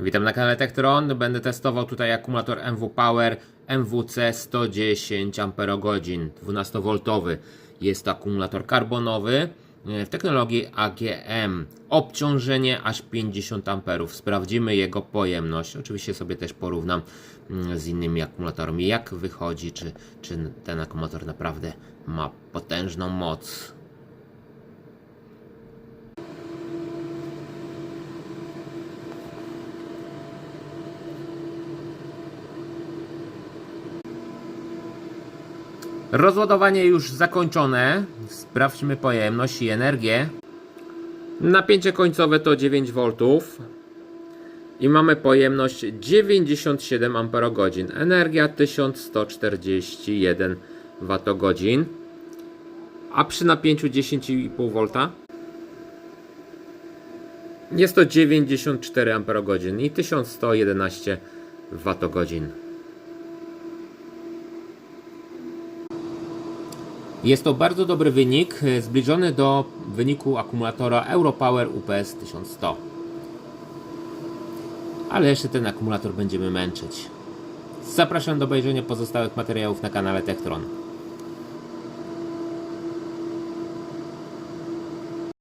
Witam na kanale Tektron. Będę testował tutaj akumulator MW Power MWC 110 Ah 12V. Jest to akumulator karbonowy e, w technologii AGM. Obciążenie aż 50 A. Sprawdzimy jego pojemność. Oczywiście sobie też porównam mm, z innymi akumulatorami, jak wychodzi, czy, czy ten akumulator naprawdę ma potężną moc. Rozładowanie już zakończone. Sprawdźmy pojemność i energię. Napięcie końcowe to 9 V. I mamy pojemność 97 Ah. Energia 1141 Wh. A przy napięciu 10,5 V jest to 94 Ah i 1111 Wh. Jest to bardzo dobry wynik, e, zbliżony do wyniku akumulatora Europower UPS 1100. Ale jeszcze ten akumulator będziemy męczyć. Zapraszam do obejrzenia pozostałych materiałów na kanale Tektron.